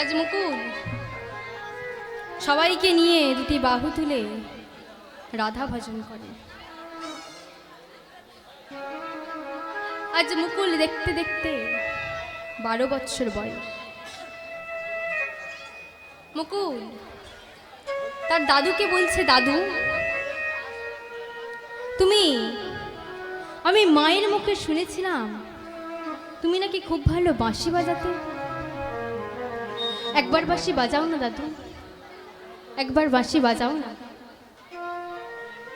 আজ মুকুল, সবাইকে নিয়ে দুটি বাহু তুলে রাধা ভজন করে। আজ মুকুল দেখতে দেখতে বারো বৎসর বয়স। মুকুল, তার দাদুকে বলছে, দাদু, তুমি, আমি মায়ের মুখে শুনেছিলাম, তুমি নাকি খুব ভালো বাঁশি বাজাতে। একবার বাঁশি বাজাও না দাদু। একবার বাঁশি বাজাও না।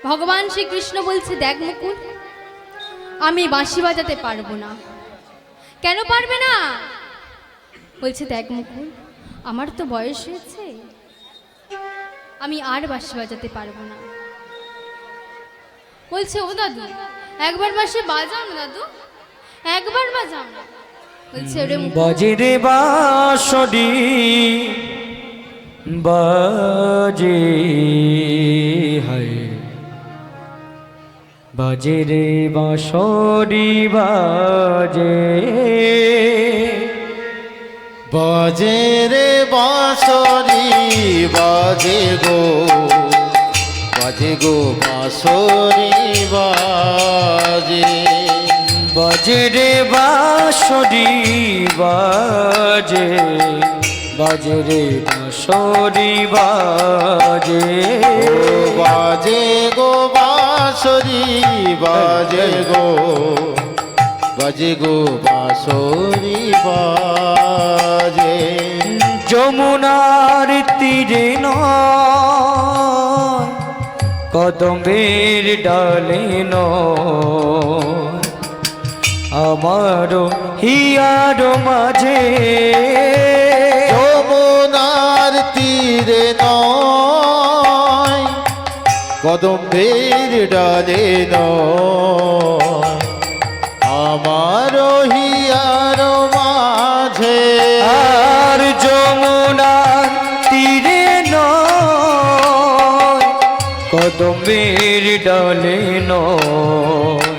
ভগবান শ্রীকৃষ্ণ বলছে, দেখ মুকুল, আমি বাঁশি বাজাতে পারব না। কেন পারবে না? বলছে, দেখ মুকুল, আমার তো বয়স হয়েছে, আমি আর বাঁশি বাজাতে পারব না। বলছে, ও দাদু, একবার বাঁশি বাজাও না দাদু, একবার বাজাও না। ওরে মুকুল বাজে হায়। বাজে রে বাঁশরি বাজে বাজে রে বাঁশরি বাজে গো। বাজে গো বাঁশরি বাজে। বাজে রে বাঁশরি বাজে বাজে রে বাঁশরি বাজে। বাজে গো বাঁশরি বাজে গো বাজে গো বাঁশরি বাজে। যমুনার তীরে নয় কদম্বের ডালে নয়। আমারও হিয়ার মাঝে। যমুনার তীরে নয় কদম্বের ডালে নয়। আমার হিয়ার মাঝে। আর যমুনার তীরে নয় কদম্বের ডালে নয়।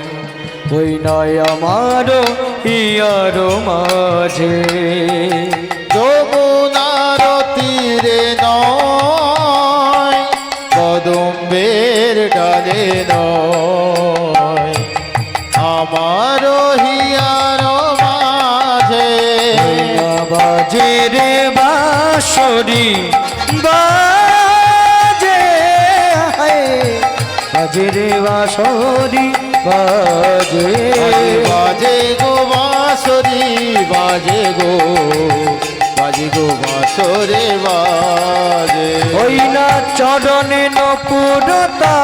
ওই নয় আমারও হিয়ার মাঝে। যমুনার তীরে নয় কদম্বের ডালে নয়। আমার হিয়ার মাঝে। বাজে রে বাঁশরি বাজে। বাজে রে বাঁশরি বাজে। বাজে গো বাঁশরি বাজে গো। বাজে গো বাঁশরে বাজে। ওই না চরণে নপুরতা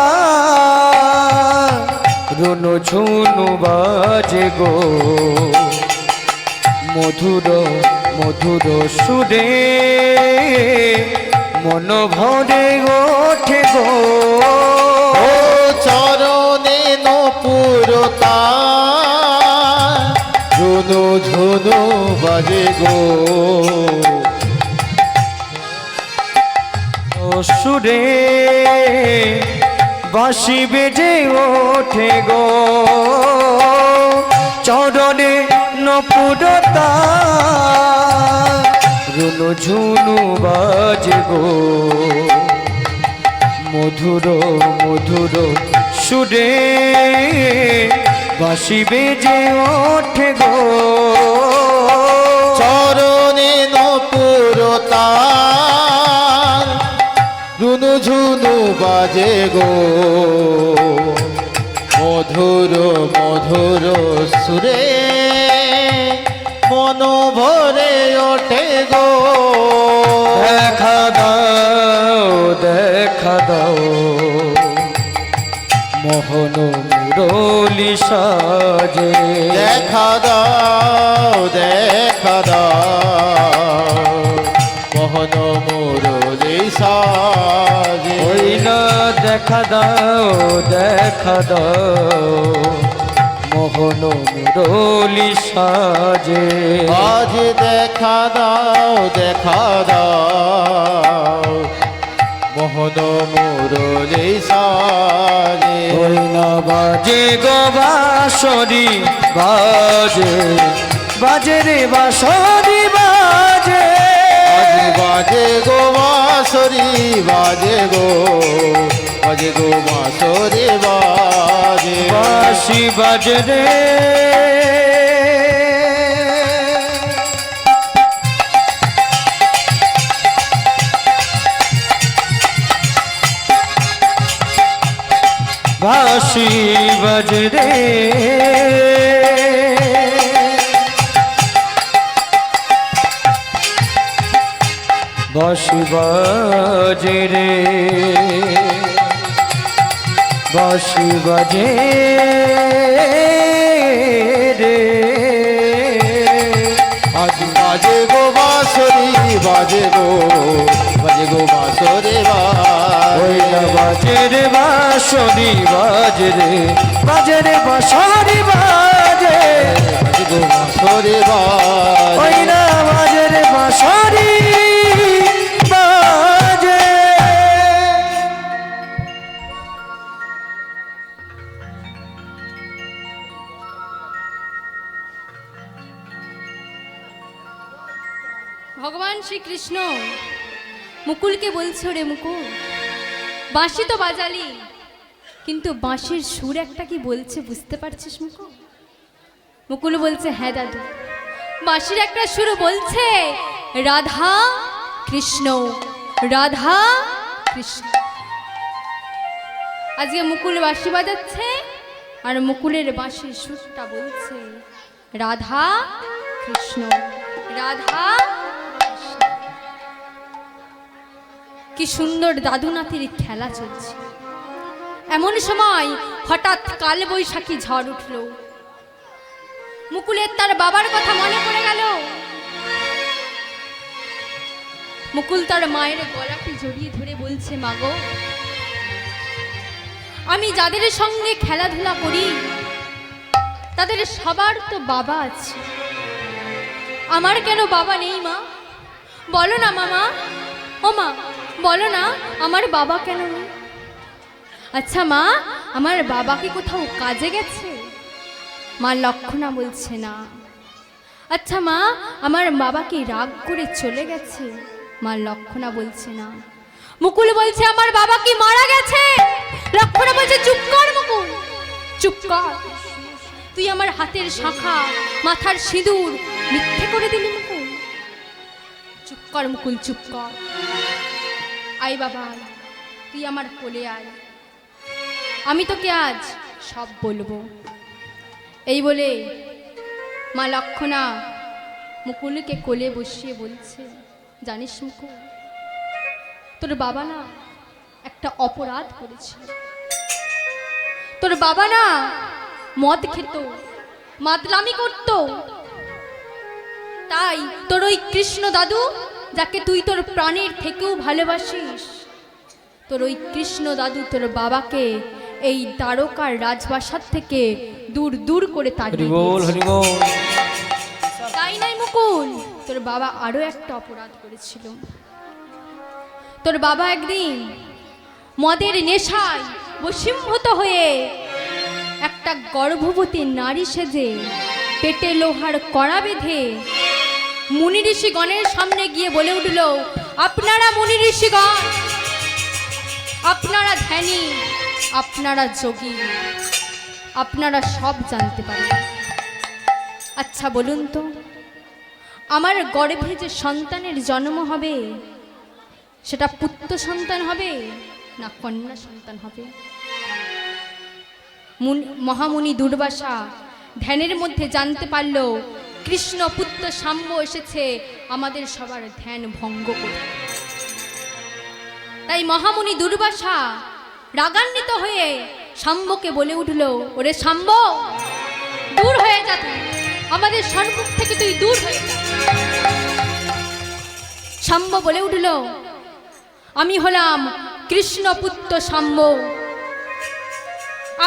রুনু ঝুনু বাজে গো। মধুর মধুর সুরে মন ভরে ওঠে গো। ও নপুরতা ঝুনু ঝুনু বাজে গো। সুরে, বাঁশি বেজে ওঠে গো। চরণে নপুরতা। রুনু ঝুনু বাজে গো। মধুর মধুর সুরে বাঁশি বেজে ওঠে গো। চরণে নপুরতা রুনু ঝুনু বাজে গো। মধুর মধুর সুরে মন ভরে ওঠে গো। দেখা দাও দেখা দাও। মোহন মুরলি সাজে। দেখা দাও দেখা দাও। মোহন মুরলি সাজে। ওই না দেখা দাও দেখা দাও। মোহন মুরলি সাজে। আজ দেখা দাও দেখা দাও। মোহন মুরলি সাজে। বাজে গো বাসরি বাজে। বাজে রে বাসরি বাজে। বাজে গো বাসরি বাজে গো। বাজে গো বাসরি বাজে। বাসি বাজে রে। বাঁশি বাজে বাঁশি বাজে রে বাঁশি বাজে বাঁশরি বাজে রে। বাজে রে বাঁশরি বাজে। বাজে গো বাঁশরি ওই বাজে না বাজে রে বাঁশরি বাজে। ভগবান শ্রীকৃষ্ণ মুকুলকে বলছো রে মুকুল? বাঁশি তো বাজালি। কিন্তু বাঁশির সুর একটা কি বলছে বুঝতে পারছিস মুকুল মুকুল বলছে হ্যাঁ দাদু। বাঁশির একটা সুর বলছে, রাধা কৃষ্ণ রাধা কৃষ্ণ। আজকে মুকুল বাঁশি বাজাচ্ছে আর মুকুলের বাঁশির সুরটা বলছে, রাধা কৃষ্ণ, রাধা। কি সুন্দর দাদু নাতির খেলা চলছে। এমন সময় হঠাৎ কাল বৈশাখী ঝড় উঠল। মুকুলের তার বাবার কথা মনে পড়ে গেল। মুকুল তার মায়ের গলাটি জড়িয়ে ধরে বলছে মাগো আমি যাদের সঙ্গে খেলাধুলা করি, তাদের সবার তো বাবা আছে। আমার কেন বাবা নেই, মা? বলো না, মামা। ও মা, বলো না, আমার বাবা কেন নেই? আচ্ছা মা, আমার বাবা কি কোথাও কাজে গেছে? মা লক্ষণা বলছে না। আচ্ছা মা, আমার বাবা কি রাগ করে চলে গেছে? মা লক্ষণা বলছে না। মুকুল বলছে, আমার বাবা কি মারা গেছে? লক্ষণা বলছে, চুপ কর মুকুল। চুপ কর। তুই আমার হাতের শাখা, মাথার সিঁদুর মিথ্যে করে দিলি মুকুল। চুপ কর মুকুল, চুপ কর। আই বাবা, তুই আমার কোলে আয়। আমি তোকে আজ সব বলব। এই বলে মা লক্ষণা মুকুলকে কোলে বসিয়ে বলছে, জানিস মুকুল, তোর বাবা না একটা অপরাধ করেছিল তোর বাবা না মদ খেত, মাতলামি করত। তাই তোর ওই কৃষ্ণ দাদু, যাকে তুই তোর প্রাণের থেকেও ভালোবাসিস, তোর ওই কৃষ্ণ দাদু তোর বাবাকে এই দ্বারকার রাজবাসার থেকে দূর দূর করে তাড়িয়ে তাই নাই মুকুল তোর বাবা আরও একটা অপরাধ করেছিল। তোর বাবা একদিন মদের নেশায় বসীভূত হয়ে একটা গর্ভবতী নারী সেজে পেটে লোহার কড়া বেঁধে মুনি ঋষিগণের সামনে গিয়ে বলে উঠল আপনারা মুনি ঋষিগণ আপনারা ধ্যানী আপনারা যোগী, আপনারা সব জানতে পারেন আচ্ছা বলুন তো, আমার গর্ভে যে সন্তানের জন্ম হবে, সেটা পুত্র সন্তান হবে না কন্যা সন্তান হবে? মহামুনি দুর্বাসা ধ্যানের মধ্যে জানতে পারল, কৃষ্ণ পুত্র সাম্য এসেছে, আমাদের সবার ধ্যান ভঙ্গ করে তাই মহামুনি দুর্বাসা রাগান্বিত হয়ে শাম্বকে বলে উঠল, ওরে শাম্ব দূর হয়ে যা তুই। আমাদের সম্মুখ থেকে তুই দূর হয়ে যা। বলে উঠল, আমি হলাম কৃষ্ণপুত্র শাম্ব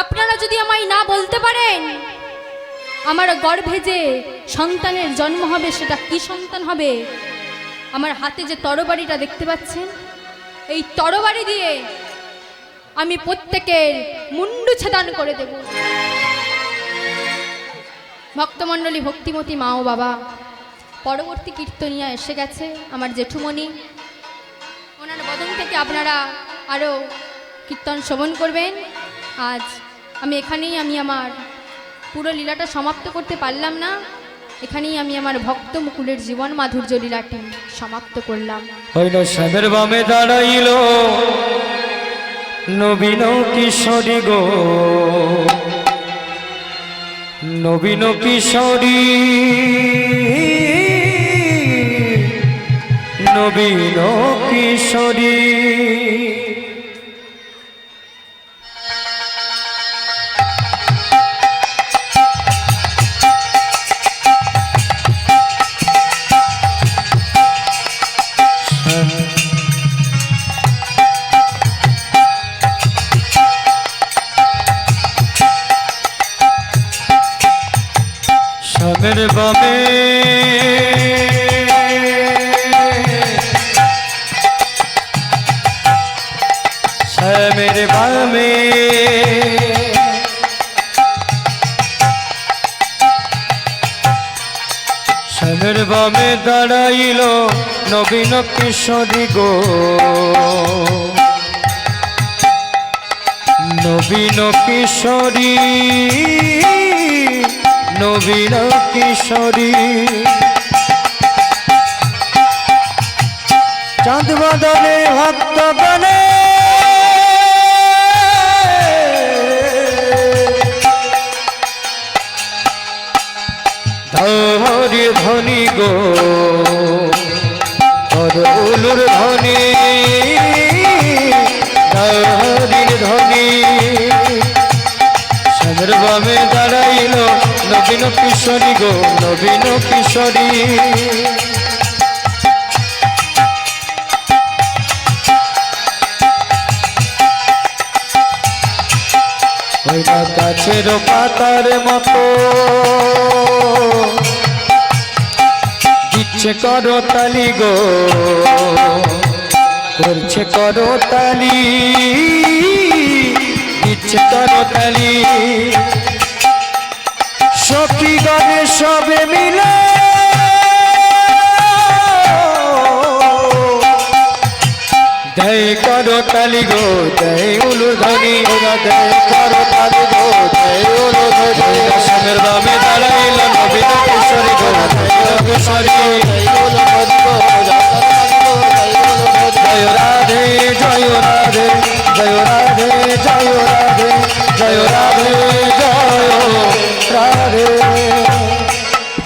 আপনারা যদি আমায় না বলতে পারেন, আমার গর্ভে যে সন্তানের জন্ম হবে, সেটা কি সন্তান হবে? আমার হাতে যে তরবারিটা দেখতে পাচ্ছেন, এই তরবারি দিয়ে আমি প্রত্যেকের মুন্ডু ছেদান করে দেব। ভক্তমণ্ডলী, ভক্তিমতী মা ও বাবা, পরবর্তী কীর্তনিয়া এসে গেছে আমার জেঠুমণি। ওনার বদন থেকে আপনারা আরও কীর্তন শ্রবণ করবেন। আজ আমি এখানেই আমি আমার পুরো লীলাটা সমাপ্ত করতে পারলাম না। এখানেই আমি আমার ভক্ত মুকুলের জীবন মাধুর্য লীলাটি সমাপ্ত করলাম। বামে দাঁড়াইল। নবীন কিশোরী গো। নবীন কিশোরী। নবীন কিশোরী। শ্যামের বামে শ্যামের বামে। শ্যামের বামে দাঁড়াইল নবীন কিশোরী গো। নবীন কিশোরী। নবীন কিশোরী। চাঁদ বদলে ভক্ত গণে। ধরি ধনি গো। ধনি কিশোরী গো, নবীন কিশোরী। ওইটা গাছের পাতার মতো। দিচ্ছে করো তালি গো, করছে করো তালি, দিচ্ছে করো তালি। সখীগণে সবে মিলে। জয় করো কালী গো জয় উলুধনি জয় করো কালী গো জয় উলুধনি দশমের দামে দাঁড়াইল নবীন কিশোরী গো জয় কিশোরী জয় উলুধনি গো জয় রাধে জয় রাধে জয় রাধে। রে